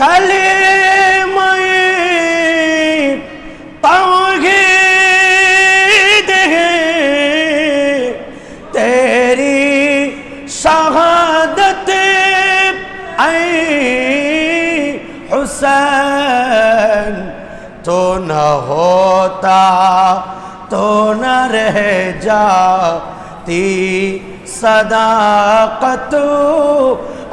कलेमय तौहीद है तेरी शहादत ऐ हुसैन तो न होता तो न रह जाती सदाकत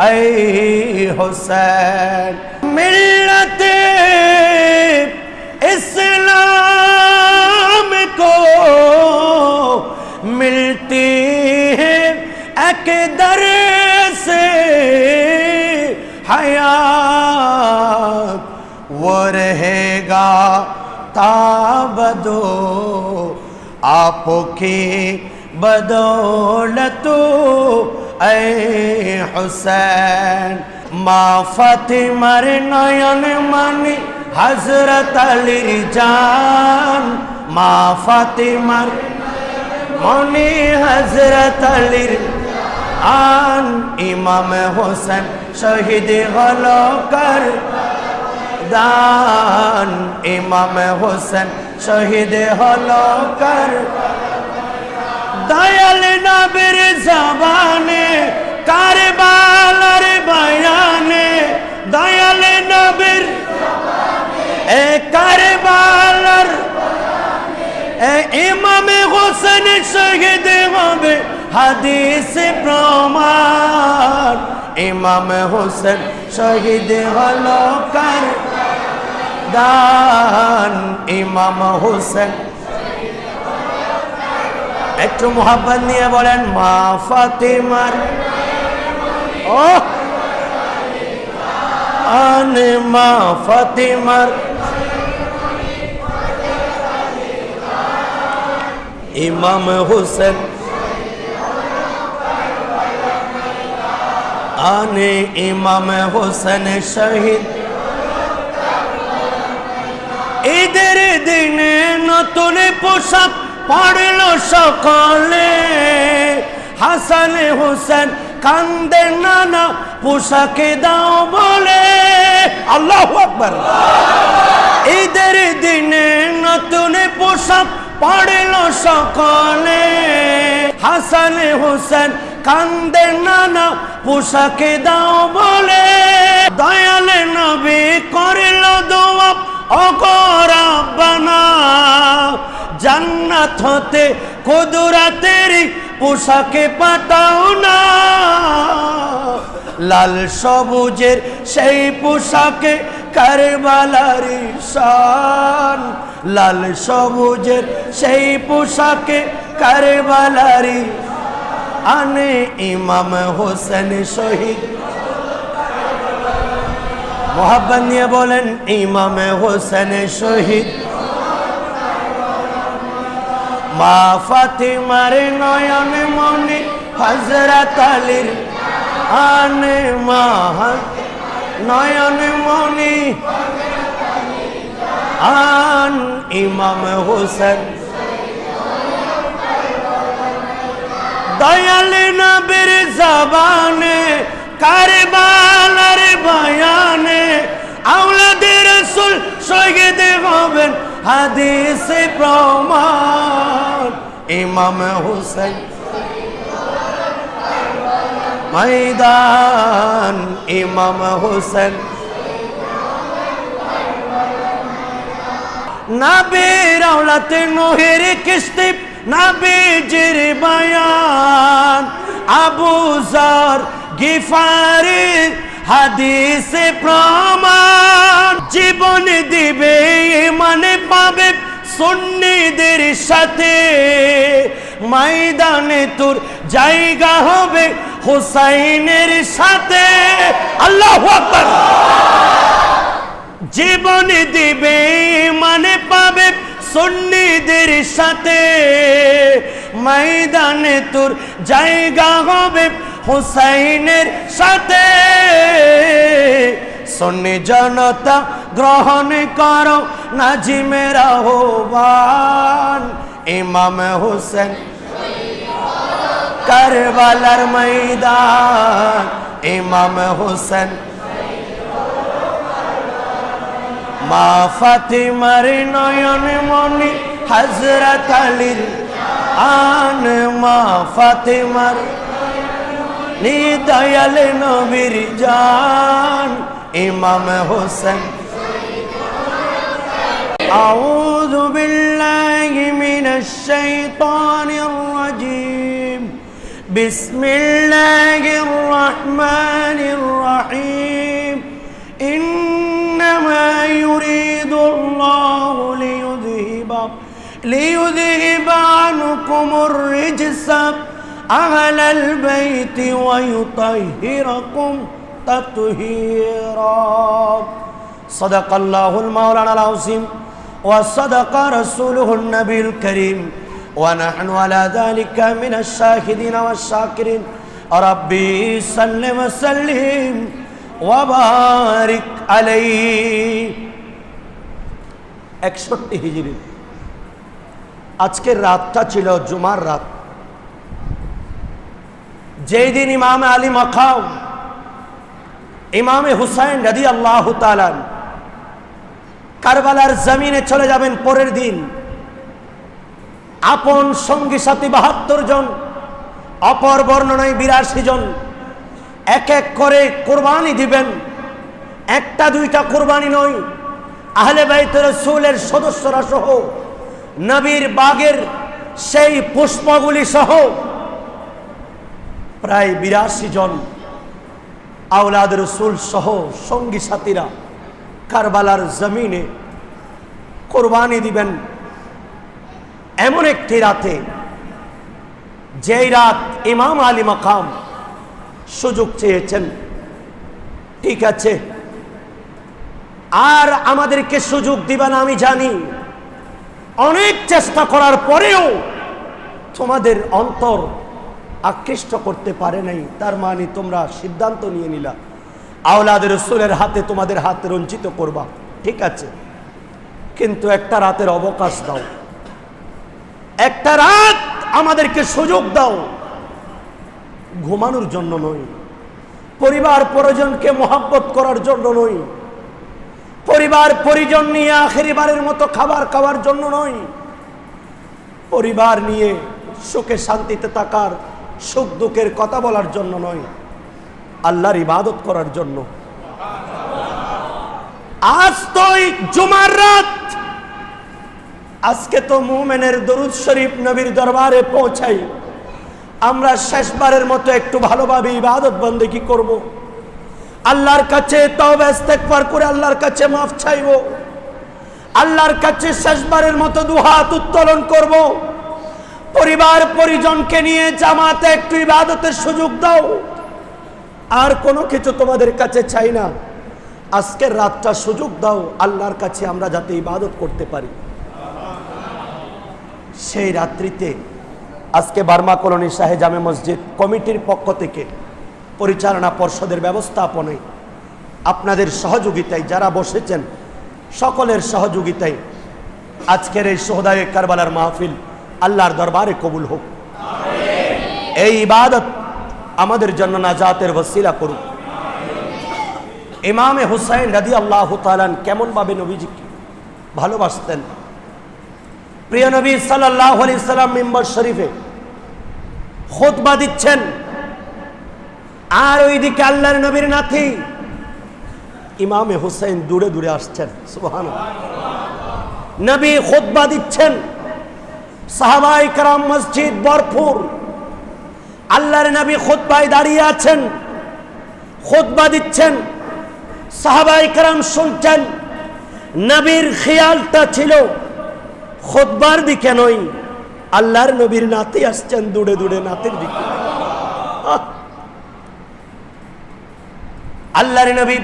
ऐ हुसैन ملت اسلام کو ملتی ہے اکدر سے حیات وہ رہے گا تابدو آپ کی بدولتو اے حسین মা ফাতিমার নয়ন মানি হজরত আলীর জান। মা ফাতিমার মনি হজরত আলীর আন। ইমাম হোসেন শহীদ হল কর দান। ইমাম হোসেন শহীদ হল কর। দয়াল নবীর জবানে কারবালার বয়ানে দয়াল নবীর এ কারবালার এ ইমামে হোসেন শহীদ হবে হাদিস প্রমাণ। ইমাম হোসেন শহীদ হল কার দান? ইমাম হোসেন। একটু মোহাব্বত নিয়ে বলেন, মা ফাতিমার ও আনে মা ফাতিমার। ইমাম হুসেন। আনে ইমাম হোসেন শহীদ। ঈদের দিনে নতুন পোশাক পড়ল সকলে। হাসান হোসেন কান্দে নানা পোশাকে দাও বলে। আল্লাহ আকবর। ঈদের দিনে নতুন পোশাক পড়ল সকলে। হাসান হোসেন কান্দে নানা পোশাকে দাও বলে। দয়ালে নবী করিল দোয়া অগরাবানা জান্নাত হতে কুদরাতের পোশাকে পাঠাও না। লাল সবুজের সেই পোশাকে কারবালার শান লাল সবুজের সেই পোশাকে কারবালার আনে ইমাম হোসেন শহীদ। মোহাব্বত নিয়ে বলেন, ইমাম হোসেন শহীদ। মা ফাতিমার নয়ন মনে হজরত আলীর আনে মা নয়ন মনে আন ইমাম হোসেন। দয়াল নবীর জবানে, কারবালার বয়ানে, আওলাদের রসুল শহীদ হবেন হাদিসে প্রমাণ, ইমাম হুসেন ময়দান, ইমাম হুসেন নাবির আওলাতে নোহের কিস্তি, নাবিজির বয়ান, আবু জার গিফারি, হাদিসে প্রমাণ, জীবন দিবে সুন্নিদের সাথে ময়দানে তোর জায়গা হবে হুসাইনের সাথে। আল্লাহ জীবন দিবে মানে পাবে সুন্নিদের সাথে। ময়দানে তোর জায়গা হবে হুসাইনের সাথে। সন্নি জনতা, গ্রহণ করো নাজিমের আহ্বান। ইমাম হুসেন, কারবালার ময়দান। ইমাম হুসেন, মা ফাতিমার নয়ন মনি হজরত আলীর আন। মা ফাতিমার দয়াল নবীর জান। إمام حسین أعوذ بالله من الشيطان الرجيم. بسم الله الرحمن الرحيم. إنما يريد الله ليذهب ليذهب عنكم الرجس أهل البيت ويطهركم. تطهيرا صدق الله المولانا العظيم وصدق رسوله النبي الكريم ونحن على ذلك من الشاهدين والشاكرين ربي صل وسلم وبارك عليه একষট্টি হিজড়ি আজকের রাতটা ছিল জুমার রাত যেই দিন ইমাম আলী মাখাও ইমামে হুসাইন রাদি আল্লাহ তালান কারবালার জমিনে চলে যাবেন পরের দিন। আপন সঙ্গী সাথী বাহাত্তর জন, অপর বর্ণনায় বিরাশি জন। এক এক করে কোরবানি দিবেন। একটা দুইটা কোরবানি নয়। আহলে বাইতের রসুলের সদস্যরা সহ, নবীর বাগের সেই পুষ্পগুলি সহ, প্রায় বিরাশি জন। আওলাদ রসুল সহ সঙ্গী সাথীরা কারবালার জমিনে কোরবানি দিবেন এমন একটি রাতে। যেই রাত ইমাম আলী মাকাম সুযোগ চেয়েছেন, ঠিক আছে, আর আমাদেরকে সুযোগ দিবেন আমি জানি। অনেক চেষ্টা করার পরেও তোমাদের অন্তর আকৃষ্ট করতে পারে নাই, তার মানে তোমরা সিদ্ধান্ত নিয়ে নিলা। আওলাদের রসুলের হাতে তোমাদের হাত রঞ্চিত করবা, ঠিক আছে? কিন্তু একটা রাতের অবকাশ দাও। একটা রাত আমাদেরকে সুযোগ দাও। ঘুমানোর জন্য নয়। পরিবার পরিজনকে মোহাব্বত করার জন্য নয়। পরিবার পরিজন নিয়ে আখেরিবারের মতো খাবার খাওয়ার জন্য নয়। পরিবার নিয়ে সুখে শান্তিতে থাকার সুখ দুঃখের কথা বলার জন্য নয়, আল্লাহর ইবাদত করার জন্য আজ তো জুমার রাত আজকে তো মুমেনের দরুদ শরীফ নবীর দরবারে পৌঁছাই আমরা শেষবারের মতো একটু ভালোভাবে ইবাদত বন্দেগি করব। আল্লাহর কাছে তবে ইস্তেকবার করে আল্লাহর কাছে মাফ চাইব আল্লাহর কাছে শেষবারের মতো দুহাত উত্তোলন করব। পরিবার পরিজনকে নিয়ে জামাতে একটু ইবাদতের সুযোগ দাও। আর কোনো কিছু তোমাদের কাছে চাই না। আজকের রাতটা সুযোগ দাও, আল্লাহর কাছে আমরা যাতে ইবাদত করতে পারি। সেই রাত্রিতে আজকে বার্মা কলোনি শাহে জামে মসজিদ কমিটির পক্ষ থেকে পরিচালনা পর্ষদের ব্যবস্থাপনায় আপনাদের সহযোগিতায় যারা বসেছেন, সকলের সহযোগিতায় আজকের এই সোহদায় কারবালার মাহফিল আল্লাহর দরবারে কবুল হোক। এই ইবাদত আমাদের জন্য নাজাতের ওসিলা করুক। ইমামে হুসাইন রাদি আল্লাহ তালান কেমনভাবে নবীজিকে ভালোবাসতেন। প্রিয় নবী সাল্লাহ আলি সাল্লাম মেম্বার শরীফে খোদবা দিচ্ছেন। আর ওইদিকে আল্লাহর নবীর নাথি ইমামে হুসাইন দূরে দূরে আসছেন সুবহান নবী খোদবা দিচ্ছেন। সাহাবাই কারাম মসজিদ বরপুর আল্লাহর নবী খোদবায় দাঁড়িয়ে আছেন খোদবা দিচ্ছেন। সাহাবাই কারাম শুনছেন, নবীর খেয়ালটা ছিল খোদবার দিকে নয়, আল্লাহর নবীর নাতি আসছেন দূরে দূরে, নাতির দিকে! আল্লাহর নবী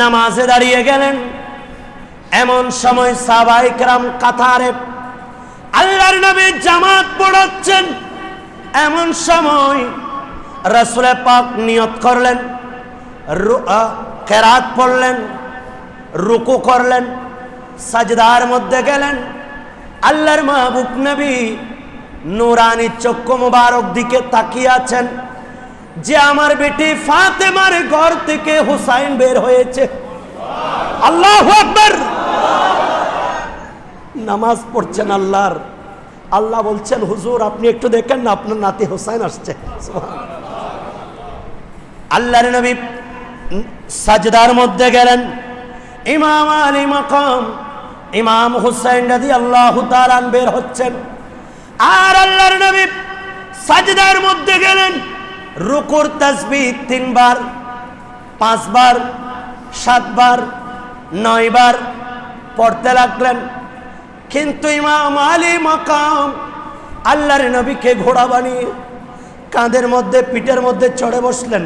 নামাজে দাঁড়িয়ে গেলেন, এমন সময় সাহাবাই কারাম কাতারে আল্লাহর নবী জামাত পড়াচ্ছেন। এমন সময় রসুলে পাক নিয়ত করলেন কেরাত পড়লেন, রুকু করলেন, সাজদার মধ্যে গেলেন। আল্লাহর মাহবুব নবী নুরানি চক্ষু মুবারক দিকে তাকিয়ে আছেন, যে আমার বেটি ফাতেমার ঘর থেকে হুসাইন বের হয়েছে। আল্লাহ আকবর। নামাজ পড়ছেন আল্লাহর। আল্লাহ বলছেন, হুজুর, আপনি একটু দেখেন না, আপনার নাতি হোসাইন আসছে। আল্লাহর নবী সাজদার মধ্যে গেলেন। ইমাম আলী মাকাম, ইমাম হুসাইন রাজি আল্লাহ তালান বের হচ্ছেন। আর আল্লাহর নবী সাজদার মধ্যে গেলেন। রুকুর তাসবিহ তিনবার, পাঁচবার, সাতবার, নয়বার পড়তে লাগলেন। কিন্তু ইমাম আলী মাকাম, আল্লাহর নবীকে ঘোড়া বানিয়ে কাঁধের মধ্যে, পিঠের মধ্যে চড়ে বসলেন।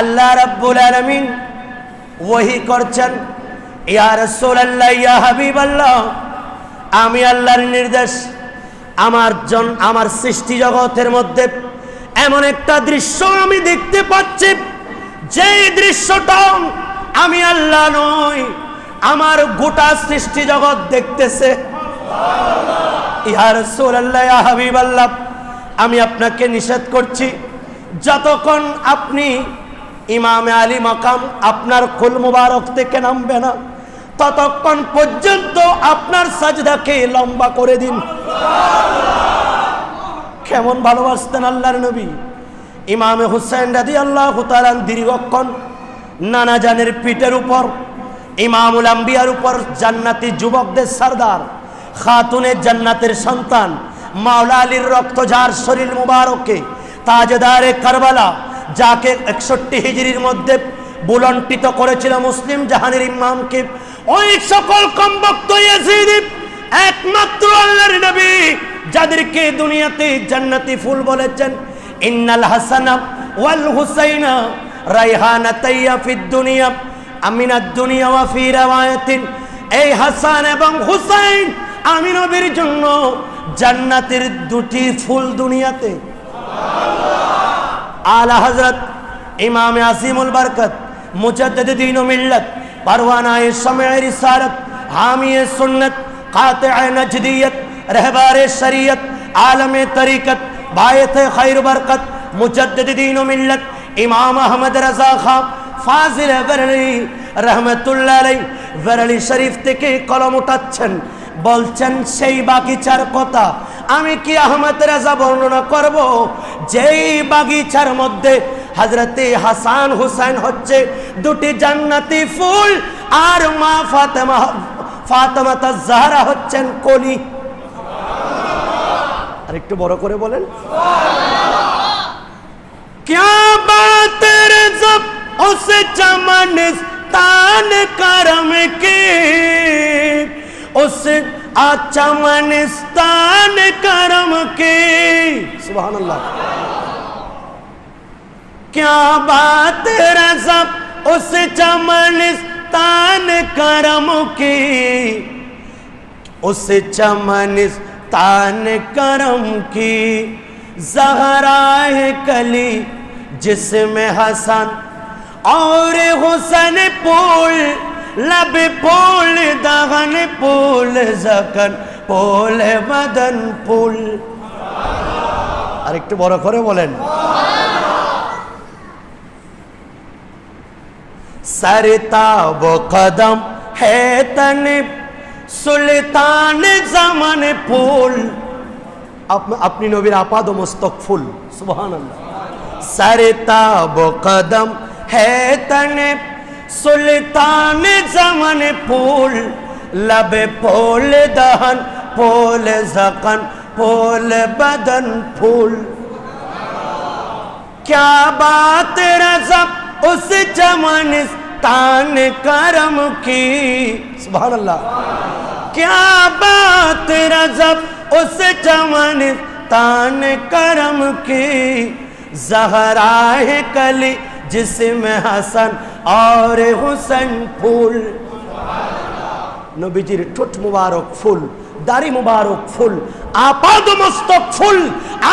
আল্লাহ রাব্বুল আলামিন ওহি করছেন, ইয়া রাসূলুল্লাহ, ইয়া হাবিবাল্লাহ, আমি আল্লাহর নির্দেশ, আমার জন, আমার সৃষ্টি জগতের মধ্যে এমন একটা দৃশ্য আমি দেখতে পাচ্ছি, যেই দৃশ্যটা আমি আল্লাহ নই আমার গোটা সৃষ্টি জগৎ দেখতেছে। ইহা রাসূলুল্লাহ, ইয়া হাবিবাল্লাহ, আমি আপনাকে নিষেধ করছি, যতক্ষণ আপনি ইমামে আলী মাকাম আপনার কুল মুবারক থেকে নামবে না, ততক্ষণ পর্যন্ত আপনার সাজদাকে লম্বা করে দিন। কেমন ভালোবাসতেন আল্লাহর নবী? ইমামে হুসেন রাদি আল্লাহ হুতারান দীর্ঘক্ষণ নানা জানের পিঠের উপর ইমামুল আম্বিয়ার উপর জান্নাতি যুবকদের সর্দার, খাতুনের জান্নাতের সন্তান, মাওলা আলীর রক্ত যার শরীর মুবারকে, তাজদারে কারবালা, যাকে একষট্টি হিজড়ির মধ্যে বুলন্টিত করেছিল মুসলিম জাহানের ইমামকে, ওই সকল কমবক্ত একমাত্র আল্লাহর নবী, যাদেরকে দুনিয়াতে জান্নাতি ফুল বলেছেন, ইন্নাল হাসানা ওয়াল হুসাইনা রাইহানাতাইয়া ফিদ দুনিয়া। আমিনা দুনিয়া ওয়াফি রাওয়ায়াতিন। এই হাসান এবং হুসাইন আমি নবীর জন্য জান্নাতের দুটি ফুল দুনিয়াতে। আলা হজরত ইমামে আসিমুল বরকত, মুজদ্দদ দীন মিল্লত, পারওয়ানা সমে রিসালত হামি সুন্নত, কাতে নজদিয়ত, রহবার শরিয়ত, আলমে তরিকত, বায়ত খৈর বরকত, মুজদ্দদ দীন মিল্লত, ইমাম আহমদ রাজা খান ফাজিল বেরলি রহমতুল্লাহ আলাই বেরলি শরীফ থেকে কলম উঠাচ্ছেন বলছেন সেই বাগিচার কথা আমি কি আহমদ রাজা বর্ণনা করব যেই বাগিচার মধ্যে হজরতে হাসান হুসাইন হচ্ছে দুটি জান্নাতি ফুল আর মা ফাতেমা ফাতেমা জাহরা হচ্ছেন কলি আর একটু বড় করে বলেন क्या बात रे जब اس چمنستان کرم کے اس چمنستان کرم کے سبحان اللہ کیا بات رزب اس چمنستان کرم کی۔ اس چمنستان کرم کی۔ زہرا ہے کلی جس میں حسن और हुसन पोल लब पोल दहन पोल जकन पोल बदन पोल আর একটু বড় করে বলেন सरताब कदम है तन সুলতান জামান ফুল আপ- আপনি নবীর আপাদ মস্তক ফুল সুবহান सरताब कदम ہے تن سلطان زمن پھول، لب پول دہن پول زقن پول بدن پھول۔ کیا بات رزب اس چمن تان کرم کی؟ سبحان اللہ۔ کیا بات رزب اس چمن تان کرم کی؟ زہرائے کلی জিসমে হাসান আর হুসেন ফুল নবীজির ঠোঁট মুবারক ফুল দাড়ি মুবারক ফুল আপাদমস্তক ফুল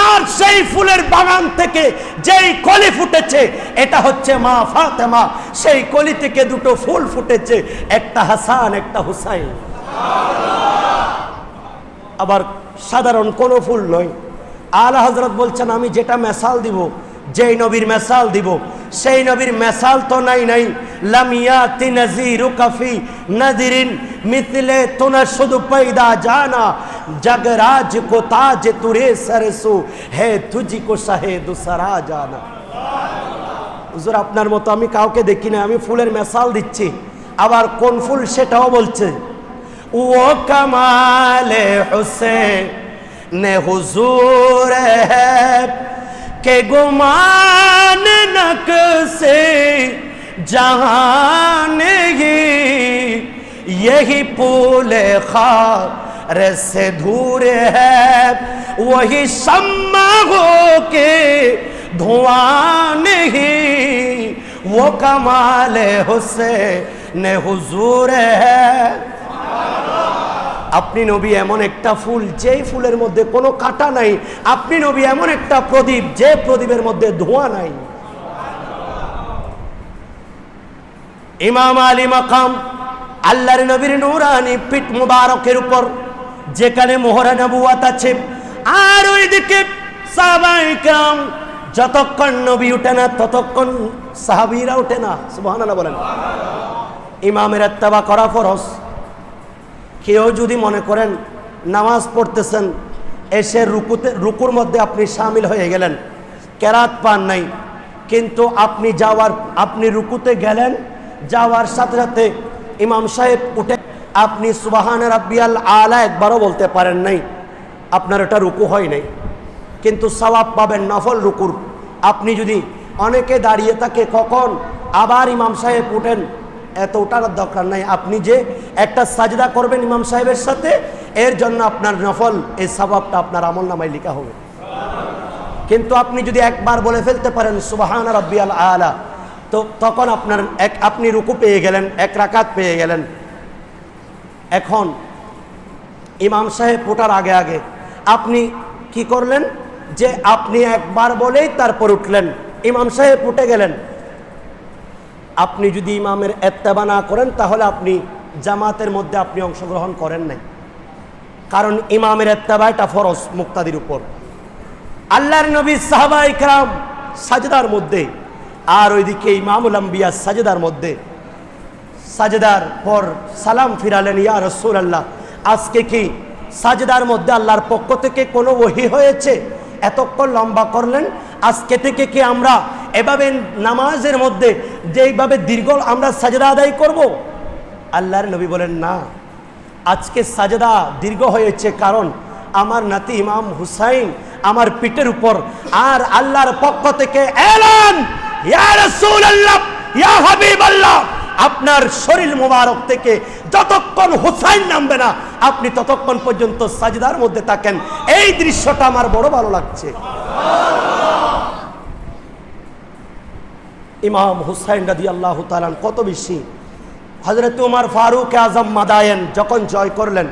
আর সেই ফুলের বাগান থেকে যেই কলি ফুটেছে, এটা হচ্ছে মা ফাতেমা। সেই কলি থেকে দুটো ফুল ফুটেছে, একটা হাসান, একটা হুসাইন। আবার সাধারণ কোনো ফুল নয়। আল হজরত বলছেন, আমি যেটা মেসাল দিব, যেই নবীর মেসাল দিব সেই নবীর মেসাল তো নাই নাই। লামিয়াতি নজিরু কাফি নদিরিন, মিথলে তোনা শুধু পয়দা জানা। জগরাজ কো তাজ তুরে সরসু, হে তুজি কো শাহে দুসরা জানা। হুজুর, আপনার মতো আমি কাউকে দেখি না, আমি ফুলের মেসাল দিচ্ছি। আবার কোন ফুল সেটাও বলছে ও কমালে হুসেন, নে হুজুর है के गुमान नक से जहान ही यही पूले खार से दूर है वही सम्मा हो के धुआं नहीं वो कमाल हुसैन हुजूर है আপনি নবী এমন একটা ফুল যেই ফুলের মধ্যে কোনো কাটা নাই আপনি নবী এমন একটা প্রদীপ যে প্রদীপের মধ্যে ধোঁয়া নাই ইমাম আলী মাকাম, আল্লাহর নবীর নুরানি পিঠ মুবারকের উপর, যেখানে মোহরা নবুয়াত আছে। আর ওইদিকে সাহাবাইকাম যতক্ষণ নবী উঠে না, ততক্ষণ সাহাবীরা উঠে না। সুবহানাল্লাহ বলেন। ইমামের এত্তাবা করা ফরজ। কেউ যদি মনে করেন নামাজ পড়তেছেন, এসে রুকুতে, রুকুর মধ্যে আপনি সামিল হয়ে গেলেন, কেরাত পান নাই, কিন্তু আপনি যাওয়ার, আপনি রুকুতে গেলেন যাওয়ার সাথে সাথে ইমাম সাহেব উঠে, আপনি সুবাহান রাব্বিয়াল আলা একবারও বলতে পারেন নাই। আপনার এটা রুকু হয় নাই। কিন্তু সওয়াব পাবেন নফল রুকুর। আপনি যদি অনেকে দাঁড়িয়ে থাকে কখন আবার ইমাম সাহেব উঠেন, এত ওঠার দরকার নাই। আপনি যে একটা সাজদা করবেন ইমাম সাহেবের সাথে, এর জন্য আপনার নফল, এই সবাবটা আপনার আমল নামায় লেখা হবে। কিন্তু আপনি যদি একবার বলে ফেলতে পারেন, সুবাহান রব্বিয়াল আলা তো তখন আপনার এক আপনি রুকু পেয়ে গেলেন, এক রাকাত পেয়ে গেলেন। এখন ইমাম সাহেব ওঠার আগে আগে আপনি কি করলেন? যে আপনি একবার বলেই তারপর উঠলেন। ইমাম সাহেব উঠে গেলেন। আপনি যদি ইমামের এত্তেবা না করেন, তাহলে আপনি জামাতের মধ্যে আপনি অংশগ্রহণ করেন নাই। কারণ ইমামের এত্তেবা এটা ফরজ, মুক্তাদির উপর। আল্লাহর নবী সাহাবা ইকরাম সাজদার মধ্যে আর ওইদিকে ইমামুল আম্বিয়া সাজদার মধ্যে। সাজেদার পর সালাম ফিরালেন, ইয়া রসুল আল্লাহ আজকে কি সাজেদার মধ্যে আল্লাহর পক্ষ থেকে কোনো ওহি হয়েছে? এতক্ষণ লম্বা করলেন, আজকে থেকে কি আমরা এভাবে নামাজের মধ্যে যেইভাবে দীর্ঘ আমরা সাজদা আদায় করব? আল্লাহর নবী বলেন, না, আজকে সাজদা দীর্ঘ হয়েছে কারণ আমার নাতি ইমাম হুসাইন আমার পিঠের উপর আর আল্লাহর পক্ষ থেকে এলান আপনার শরীর মোবারক থেকে যতক্ষণ হুসাইন নামবে না, আপনি ততক্ষণ পর্যন্ত সাজদার মধ্যে থাকেন। এই দৃশ্যটা আমার বড় ভালো লাগছে। ইমাম হুসাইন রাদি আল্লাহ তালান কত বেশি। হজরত উমার ফারুক আজম মাদায়েন যখন জয় করলেন,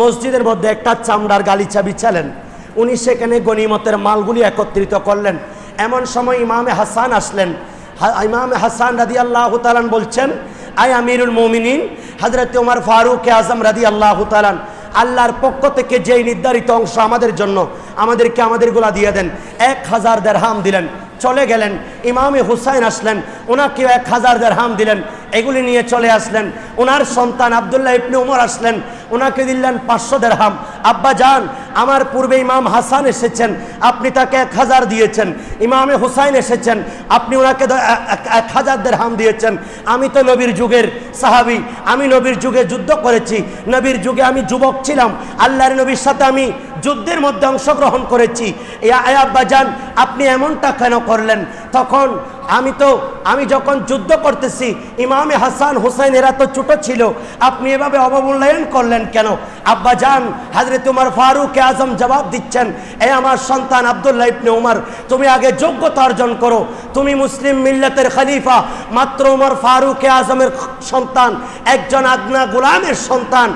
মসজিদের মধ্যে একটা চামড়ার গালিচা বিছালেন, উনি সেখানে গনিমতের মালগুলি একত্রিত করলেন। এমন সময় ইমামে হাসান আসলেন। ইমামে হাসান রাদি আল্লাহ তালান বলছেন আই আমিরুল মোমিনিন হজরত উমার ফারুক আজম রাদি আল্লাহ তালান আল্লাহর পক্ষ থেকে যেই নির্ধারিত অংশ আমাদের জন্য, আমাদেরকে আমাদেরগুলা দিয়ে দেন। এক হাজার দেড়হাম দিলেন। চলে গেলেন, ইমামে হুসাইন আসলেন, ওনাকেও এক হাজার দেড়হাম দিলেন, এগুলি নিয়ে চলে আসলেন। ওনার সন্তান আবদুল্লাহ ইবনে উমর আসলেন, ওনাকে দিলেন পাঁচশো দেড়হাম। আব্বা যান, আমার পূর্বে ইমাম হাসান এসেছেন, আপনি তাকে এক হাজার দিয়েছেন। ইমামে হুসাইন এসেছেন, আপনি ওনাকে এক- হাজার দেড়হাম দিয়েছেন। আমি তো নবীর যুগের সাহাবি, আমি নবীর যুগে যুদ্ধ করেছি, নবীর যুগে আমি যুবক ছিলাম। আল্লাহর নবীর সাথে আমি যুদ্ধের মধ্যে অংশগ্রহণ করেছি। আব্বা যান আপনি এমনটা কেন করলেন? তখন আমি তো, আমি যখন যুদ্ধ করতেছি, ইমামে হাসান হুসাইন এরা তো ছোট ছিল, আপনি এভাবে অবমূল্যায়ন করলেন কেন? আব্বা যান, হাজরত উমার ফারুক আজম জবাব দিচ্ছেন, এ আমার সন্তান আবদুল্লাহ ইবনে উমর, তুমি আগে যোগ্যতা অর্জন করো, তুমি মুসলিম মিল্লাতের খলিফা, মাত্র উমর ফারুক আজমের সন্তান, একজন আগ্না গোলামের সন্তান,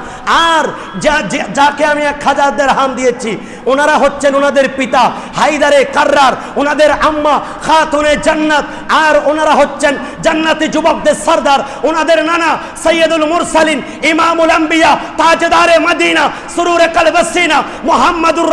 আর যা যাকে আমি এক হাজার হাম দিয়েছি ওনারা হচ্ছেন ওনাদের পিতা হাইদারে কার্রার ওনাদের আম্মা খাতুনে জান্নাত আর ওনারা হচ্ছেন জান্নাতি যুবকদের সর্দার। ওনাদের নানা সৈয়দুল মুরসালিন, ইমামুল আম্বিয়া, তাজদারে মদিনা, সুরুরে কালবাসিনা মুহাম্মাদুর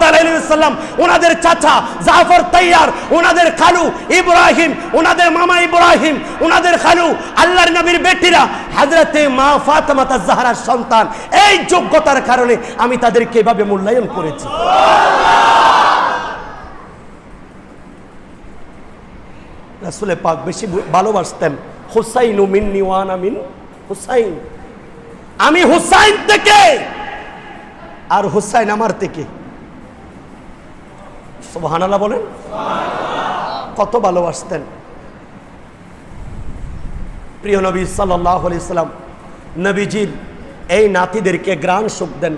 তাআলা আলাইহি সাল্লাম ওনাদের চাচা জাফর তৈয়ার, ওনাদের খালু ইব্রাহিম, ওনাদের মামা ইব্রাহিম, ওনাদের খালু আল্লাহর নবীর বেটিরা হযরতে মা ফাতেমা জাহরার সন্তান। এই যোগ্যতার কারণে আমি তাদেরকে এভাবে মূল্যায়ন করেছি। রাসুলে পাক বেশি ভালোবাসতেন। হুসাইন মিন্নি ওয়ান আমিন হুসাইন। আমি হুসাইন থেকে আর হুসাইন আমার থেকে। সুবহানাল্লাহ বলেন। কত ভালোবাসতেন। প্রিয় নবী সাল্লাহ সাল্লাম, নবীজির এই নাতিদেরকে গ্রাণ সুখ দেন।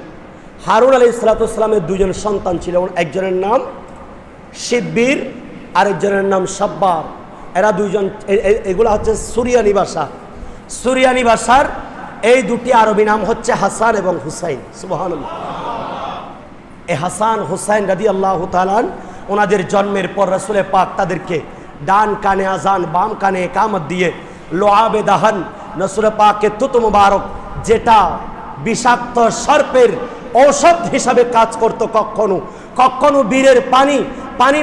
হারুন আলী ইসলাতামের দুজন সন্তান ছিল। একজনের নাম শিববীর, আরেকজনের নাম সাব্বার। এরা দুইজন এগুলা হচ্ছে সুরিয়ানি ভাষা। সুরিয়ানি ভাষার এই দুটি আরবি নাম হচ্ছে হাসান এবং হুসাইন। সুবহান এ হাসান, হুসাইন রাদি আল্লাহ তালান ওনাদের জন্মের পর রসুলে পাক তাদেরকে ডান কানে আজান বাম কানে কামত দিয়ে লোয়াবে দাহান নসুলে পাকে তুত মুবারক, যেটা বিষাক্ত সর্পের ঔষধ হিসাবে কাজ করত কখনো কখনো বীরের পানি পানি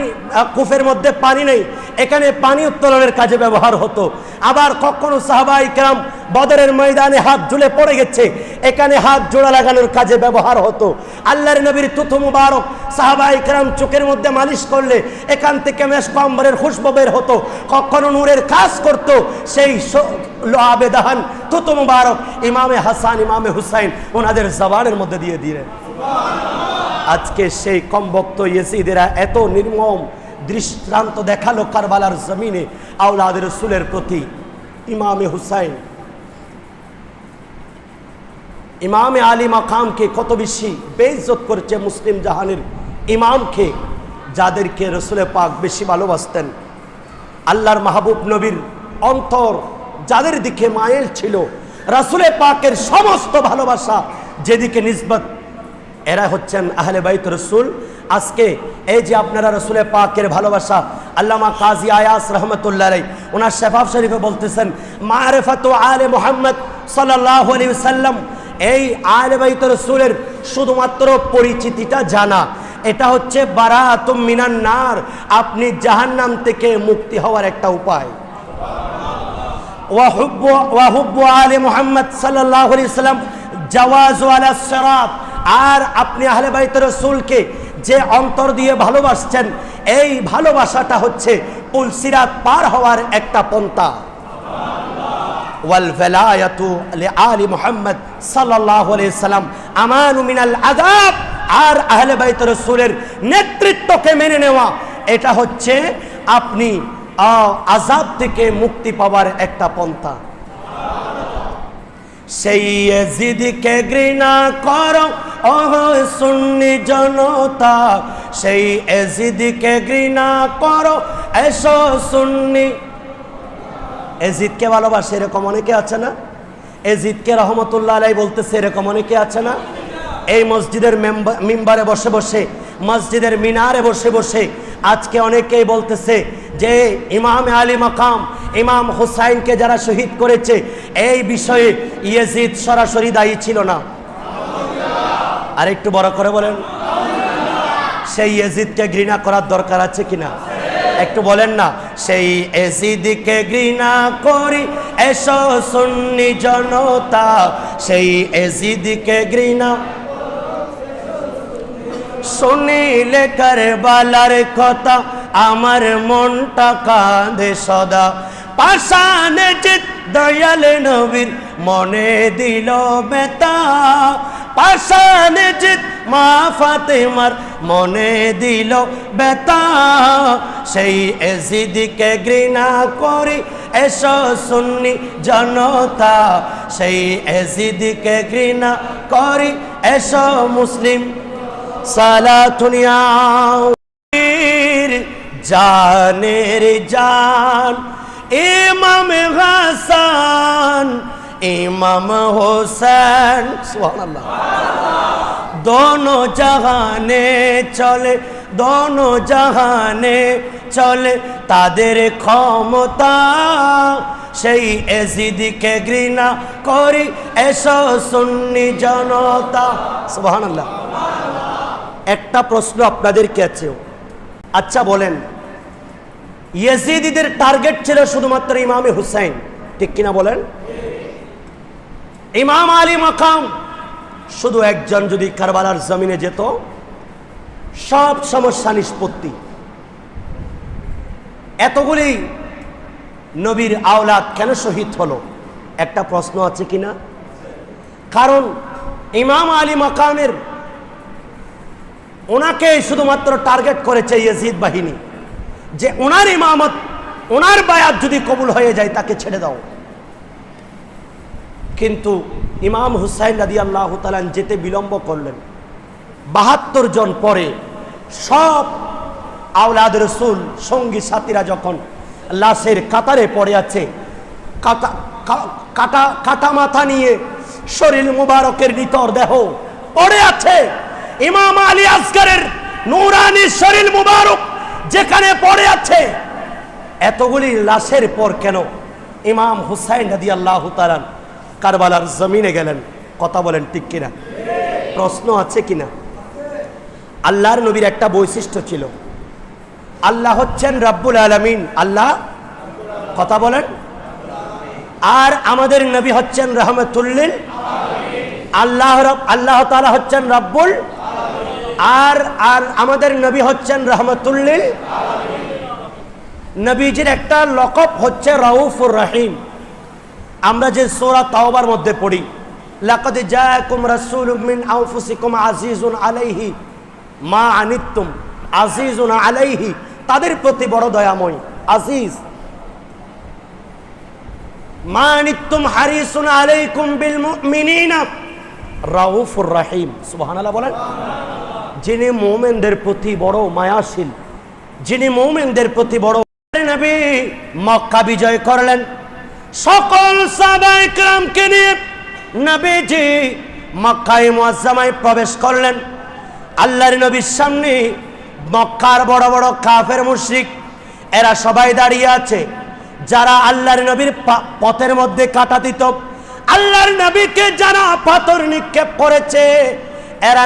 কুফের মধ্যে পানি নেই। এখানে পানি উত্তোলনের কাজে ব্যবহার হতো। আবার কখনো সাহাবাই কেরাম বদরের ময়দানে হাত ঝুলে পড়ে গেছে। এখানে হাত জোড়া লাগানোর কাজে ব্যবহার হতো। আল্লাহর নবীর তুথু মুবারক সাহাবাই কেরাম চোখের মধ্যে মালিশ করলে এখান থেকে মেশ কম্বরের খুশবু বের হতো। কখনো নূরের কাজ করত। সেই আবেদাহান তুতু মুবারক ইমামে হাসান, ইমামে হুসাইন ওনাদের জবানের মধ্যে দিয়ে দিলেন। আজকে সেই কমবক্ত ইয়েসিদেরা এত নির্মম দৃষ্টান্ত দেখাল কারবালার জমিনে আউলাদের রসুলের প্রতি। ইমামে হুসাইন, ইমামে আলী মাকামকে কত বেশি বেইজ্জত করেছে মুসলিম জাহানের ইমামকে, যাদেরকে রসুলে পাক বেশি ভালোবাসতেন। আল্লাহর মাহবুব নবীর অন্তর যাদের দিকে মায়েল ছিল, রাসুলে পাকের সমস্ত ভালোবাসা যেদিকে নিসবত এরা হচ্ছেন আহলে বাইত রসুল। আজকে এই যে আপনারা রসুলে পাকের ভালোবাসা, আল্লামা কাজী আয়াস রহমতুল্লাহ রাই ওনার শেফাফ শরীফে বলতেছেন, মারেফাত আলে মোহাম্মদ সাল্লাহ আলী সাল্লাম এই আলে বাইত রসুলের শুধুমাত্র পরিচিতিটা জানা। এটা হচ্ছে বারাতুম মিনান নার, আপনি জাহান্নাম থেকে মুক্তি হওয়ার একটা উপায়। ওয়াহুব্ব আলে মোহাম্মদ সাল্লাল্লাহু আলাইহি সাল্লাম জাওয়াজ আলা সিরাত। আর আপনি আহলে বাইত রাসূলকে যে অন্তর দিয়ে ভালোবাসছেন, এই ভালোবাসাটা হচ্ছে পুল সিরাত পার হওয়ার একটা পন্থা। আলি মুহাম্মদ মিনাল আর নেতৃত্বকে মেনে নেওয়া, এটা হচ্ছে আপনি আযাব থেকে মুক্তি পাওয়ার একটা পন্থা। সেই জিদিকে ঘৃণা করো, ওহ সুন্নি জনতা। সেই এজিদিকে ঘৃণা করো, এসো সুন্নি। এজিদকে ভালোবাসে, এরকম অনেকে আছে না? এজিদকে রহমতুল্লাহ আলাই বলতেছে, এরকম অনেকে আছে না? এই মসজিদের মেম্বা- মিম্বারে বসে বসে, মসজিদের মিনারে বসে বসে আজকে অনেকেই বলতেছে যে ইমাম আলী মাকাম, ইমাম হুসাইনকে যারা শহীদ করেছে, এই বিষয়ে ইয়েজিদ সরাসরি দায়ী ছিল না। আর একটু বড় করে বলেন, সেই এজিদকে ঘৃণা করার দরকার আছে কিনা? একটু বলেন না, সেই এজিদকে ঘৃণা করি, এসো সুন্নি জনতা, সেই এজিদকে ঘৃণা শুনিলে কারবালার কথা, আমার মনটা কাঁদে সদা। পাশানে জিত দয়াল নবীর মনে দিল বেতা পাশানে জিত মা ফাতেমার মনে দিল বেতা সেই এজিদিকে ঘৃণা করি, এসো সুন্নি জনতা, সেই এজিদিকে ঘৃণা করি, এসো মুসলিম সালাতুনিয়া জানের জান, ইমাম হাসান, ইমাম হোসেন দোনো জাহানে চলে, দোনো জাহানে চলে তাদের ক্ষমতা। সেই এসিদিকে ঘৃণা করি, এসো সুন্নি জনতা, সুবহানাল্লাহ। একটা প্রশ্ন আপনাদেরকে আছে। আচ্ছা বলেন, ইয়েজিদিদের টার্গেট ছিল শুধুমাত্র ইমামে হুসাইন, ঠিক কিনা বলেন? ইমাম আলী মাকাম, শুধু একজন যদি কারবালার জমিনে যেত, সব সমস্যা নিষ্পত্তি। এতগুলি নবীর আওলাদ কেন শহীদ হলো? একটা প্রশ্ন আছে কিনা? কারণ ইমাম আলী মাকামের ওনাকে শুধুমাত্র টার্গেট করেছে ইয়েজিদ বাহিনী। যে ওনার ইমামত, ওনার বায়াত যদি কবুল হয়ে যায়, তাকে ছেড়ে দাও। কিন্তু ইমাম হুসাইন রাদি আল্লাহ তালান যেতে বিলম্ব করলেন। বাহাত্তর জন পরে সব আওলাদ রসুল, সঙ্গী সাথীরা যখন লাশের কাতারে পড়ে আছে কাটা কাটা কাটা মাথা নিয়ে শরীর মুবারকের নিতর দেহ পড়ে আছে ইমাম আলী আসগারের নৌরানি শরীর মুবারক যেখানে পড়ে আছে, এতগুলি লাশের পর কেন ইমাম হুসাইন রাদি আল্লাহ তালান কারবালার জমিনে গেলেন? কথা বলেন ঠিক কিনা? প্রশ্ন আছে কিনা? আল্লাহর নবীর একটা বৈশিষ্ট্য ছিল। আল্লাহ হচ্ছেন রাব্বুল আলমিন। আল্লাহ? কথা বলেন। আর আমাদের নবী হচ্ছেন রহমতুল্লিল আল্লাহ আল্লাহ তাআলা হচ্ছেন রাব্বুল আর আর আমাদের নবী হচ্ছেন রহমতুল্লিল নবীজির একটা লকব হচ্ছে রাউফুর রহিম। আমরা যে সোরা তাওবার মধ্যে পড়ি, লাকাদ জাআকুম রাসূলুম মিন আনফুসিকুম আজিজুন আলাইহি মা আনিতুম আজিজুন আলাইহি, তাদের প্রতি বড় দয়াময়, আজিজ। মা আনিতুম হারিসুন আলাইকুম বিল মুমিনিনা, রাউফুর রহিম। সুবহানাল্লাহ বলেন। যিনি মুমিনদের প্রতি বড় মায়াশীল, যিনি মুমিনদের প্রতি বড় নবী মক্কা বিজয় করলেন। সকল নিয়ে নবীজি মক্কায় মুআজ্জামায় প্রবেশ করলেন। আল্লাহর নবীর সামনে মক্কার বড় বড় কাফের মুশরিক, এরা সবাই দাঁড়িয়ে আছে। যারা আল্লাহর নবীর পথের মধ্যে কাটা দিত, আল্লাহর নবীকে যারা পাথর নিক্ষেপ করেছে, এরা